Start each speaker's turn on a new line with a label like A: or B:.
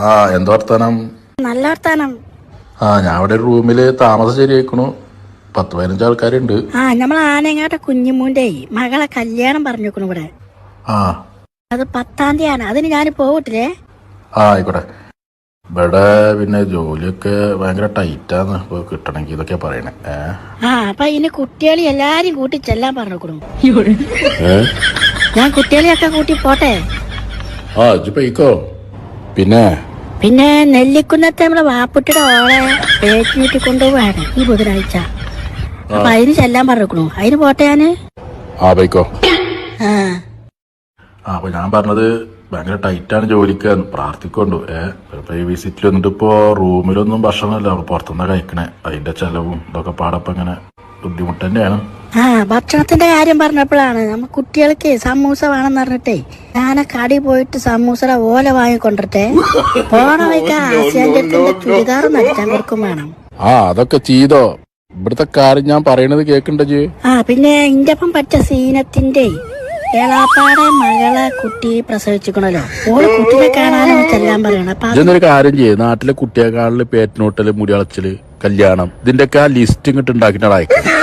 A: ആ എന്താ വർത്താനം?
B: നല്ല വർത്താനം.
A: ആ ഞാൻ അവിടെ ഒരു റൂമിൽ താമസം ശരിയാക്കണു പത്ത് പതിനഞ്ച് ആൾക്കാരുണ്ട്.
B: ആ നമ്മൾ ആനങ്ങാട്ടെ കുഞ്ഞുമൂന്റെ മകളെ കല്യാണം പറഞ്ഞേക്കണു ഇവിടെ.
A: ആ.
B: അത് പത്താം തീയതിയാണ്. അതിന് ഞാൻ പോകട്ടില്ലേ
A: ആ ആയിക്കോട്ടെ. ഇവിടെ പിന്നെ ജോലിയൊക്കെ ഭയങ്കര ടൈറ്റാന്ന് ഇപ്പൊ കിട്ടണമെങ്കിൽ ഇതൊക്കെ പറയണേ. ഏ?
B: ആ അപ്പൊ ഇനി കുട്ടികളെ എല്ലാരും കൂട്ടി ചെല്ലാൻ പറഞ്ഞേക്കണു.
A: ഏ?
B: ഞാൻ കുട്ടികളെയൊക്കെ കൂട്ടി പോട്ടെ?
A: ആ ഇജ്ജ് പോയിക്കോ. പിന്നെ?
B: പിന്നെ നെല്ലിക്കുന്നത്തെ നമ്മളെ വാപ്പുട്ടിയുടെ ഓളെ പേറ്റിനീട്ടി കൊണ്ടുപോവാണ് ഈ ബുധനാഴ്ച. അപ്പൊ അതിന് ചെല്ലാൻ പറഞ്ഞു അതിന് പോട്ടെ ഞാൻ?
A: ആ പോയിക്കോ.
B: ആ.
A: ആ അപ്പൊ ഞാൻ പറഞ്ഞത് ഭയങ്കര ടൈറ്റാണ് ജോലിക്ക് പ്രാർത്ഥിക്കൊണ്ടു. ഏ ഇപ്പൊ ഈ വിസിറ്റിൽ വന്നിട്ട് ഇപ്പോ റൂമിലൊന്നും ഭക്ഷണമല്ല. പുറത്തുനിന്നാണ് പുറത്തുനിന്നാ കഴിക്കണേ. അതിന്റെ ചെലവും ഇതൊക്കെ പാടപ്പം ഇങ്ങനെ ബുദ്ധിമുട്ട് തന്നെയാണ്.
B: ആ ഭക്ഷണത്തിന്റെ കാര്യം പറഞ്ഞപ്പോഴാണ് നമ്മ കുട്ടികൾക്ക് സമൂസ വേണമെന്ന് പറഞ്ഞിട്ടേ ഞാൻ കടി പോയിട്ട് സമൂസയുടെ ഓല വാങ്ങിക്കൊണ്ടിട്ടെ പോണ വൈക്ക് ആസിയാന്റെ ചുരിദാർ നടത്താൻ കൊടുക്കും വേണം.
A: ആ അതൊക്കെ ചെയ്തോ. ഇവിടുത്തെ കാര്യം ഞാൻ പറയണത് കേക്കണ്ടേ
B: ആ പിന്നെ ഇന്റെ ഒപ്പം പറ്റ സീനത്തിന്റെ ഏളാപ്പാടെ മകളെ കുട്ടി പ്രസവിച്ചിക്കണല്ലോ ഓൾ കുട്ടിനെ കാണാനും ചെല്ലാൻ പറയണം അപ്പൊ
A: കാര്യം ചെയ്യേ. നാട്ടിലെ കുട്ടിയെക്കാളിൽ പേറ്റിനോട്ടൽ മുടി അളച്ചിൽ കല്യാണം. ഇതിന്റെ ഒക്കെ ആ ലിസ്റ്റ് ഇങ്ങോട്ട് ഉണ്ടാക്കിയിട്ടാണ് അയക്കാം.